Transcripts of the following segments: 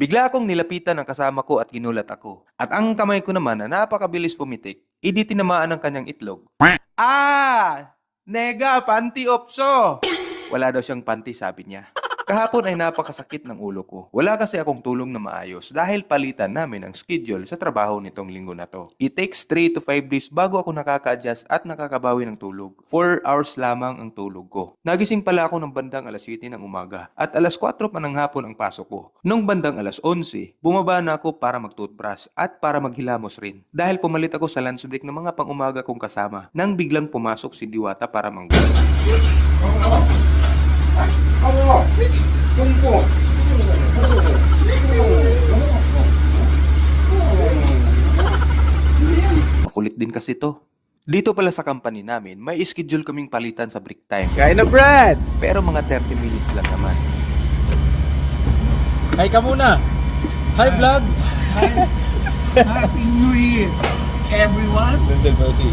Bigla akong nilapitan ng kasama ko at ginulat ako. At ang kamay ko naman na napakabilis pumitik, idi tinamaan ng kanyang itlog. Ah! Nega, panty opso! Wala daw siyang panty, sabi niya. Kahapon ay napakasakit ng ulo ko. Wala kasi akong tulong na maayos dahil palitan namin ang schedule sa trabaho nitong linggo na to. It takes 3 to 5 days bago ako nakaka-adjust at nakakabawi ng tulog. 4 hours lamang ang tulog ko. Nagising pala ako ng bandang alas 7 ng umaga at alas 4 pa ng hapon ang pasok ko. Nung bandang alas 11, bumaba na ako para mag-toothbrush at para maghilamos rin. Dahil pumalit ako sa lunch break ng mga pang-umaga kong kasama nang biglang pumasok si Diwata para manggulo. Din kasi to. Dito pala sa company namin, may schedule kaming palitan sa break time. Kain na, Brad! Pero mga 30 minutes lang naman. Hi ka muna! Hi, vlog! Happy New Year, everyone. Ba si...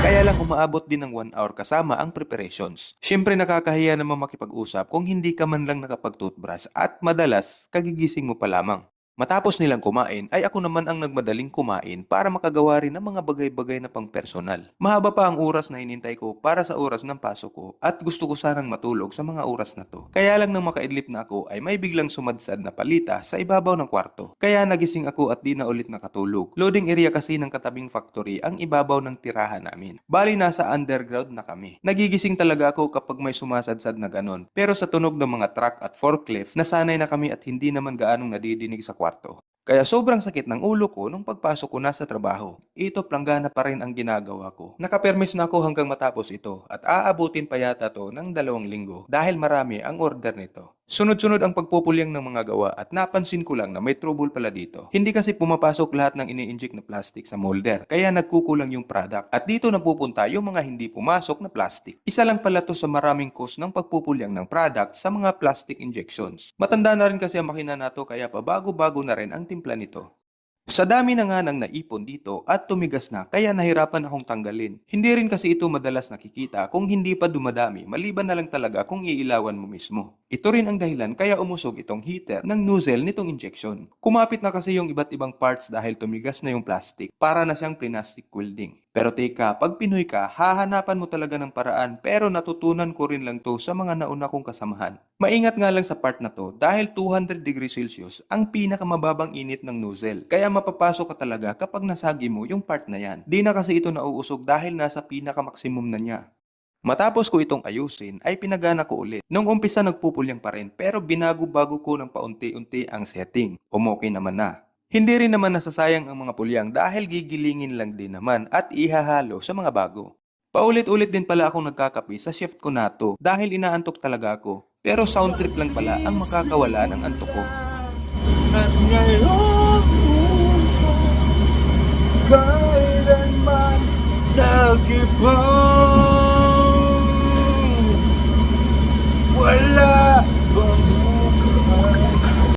Kaya lang umaabot din ng 1 hour kasama ang preparations. Siyempre nakakahiya naman makipag-usap kung hindi ka man lang nakapag-toothbrush at madalas kagigising mo pa lamang. Matapos nilang kumain ay ako naman ang nagmadaling kumain para makagawa rin ng mga bagay-bagay na pang personal. Mahaba pa ang oras na hinintay ko para sa oras ng pasok ko at gusto ko sanang matulog sa mga oras na to. Kaya lang nang makaidlip na ako ay may biglang sumadsad na palita sa ibabaw ng kwarto. Kaya nagising ako at di na ulit nakatulog. Loading area kasi ng katabing factory ang ibabaw ng tirahan namin. Bali nasa underground na kami. Nagigising talaga ako kapag may sumasadsad na ganon. Pero sa tunog ng mga truck at forklift, nasanay na kami at hindi naman gaanong nadidinig sa kwarto. Kaya sobrang sakit ng ulo ko nung pagpasok ko na sa trabaho. Ito planggana pa rin ang ginagawa ko. Nakapermis na ako hanggang matapos ito at aabutin pa yata to ng dalawang linggo dahil marami ang order nito. Sunod-sunod ang pagpupulyang ng mga gawa at napansin ko lang na may trouble pala dito. Hindi kasi pumapasok lahat ng ini-inject na plastic sa molder kaya nagkukulang yung product at dito napupunta yung mga hindi pumasok na plastic. Isa lang pala to sa maraming cause ng pagpupulyang ng product sa mga plastic injections. Matanda na rin kasi ang makina na to kaya pabago-bago na rin ang timpla nito. Sa dami na nga ng naipon dito at tumigas na kaya nahirapan akong tanggalin. Hindi rin kasi ito madalas nakikita kung hindi pa dumadami maliban na lang talaga kung iilawan mo mismo. Ito rin ang dahilan kaya umusog itong heater ng nozzle nitong injection. Kumapit na kasi yung iba't ibang parts dahil tumigas na yung plastic para na siyang plastic welding. Pero teka, pag Pinoy ka, hahanapan mo talaga ng paraan pero natutunan ko rin lang to sa mga nauna kong kasamahan. Maingat nga lang sa part na to dahil 200 degrees Celsius ang pinakamababang init ng nozzle. Kaya mapapasok ka talaga kapag nasagi mo yung part na yan. Di na kasi ito nauusog dahil nasa pinakamaksimum na niya. Matapos ko itong ayusin ay pinagana ko ulit. Nung umpisa nagpupulyang pa rin pero binago-bago ko ng paunti-unti ang setting. Umokay naman na. Hindi rin naman nasasayang ang mga pulyang dahil gigilingin lang din naman at ihahalo sa mga bago. Paulit-ulit din pala akong nagkakape sa shift ko na to dahil inaantok talaga ako. Pero sound trip lang pala ang makakawala ng antok ko.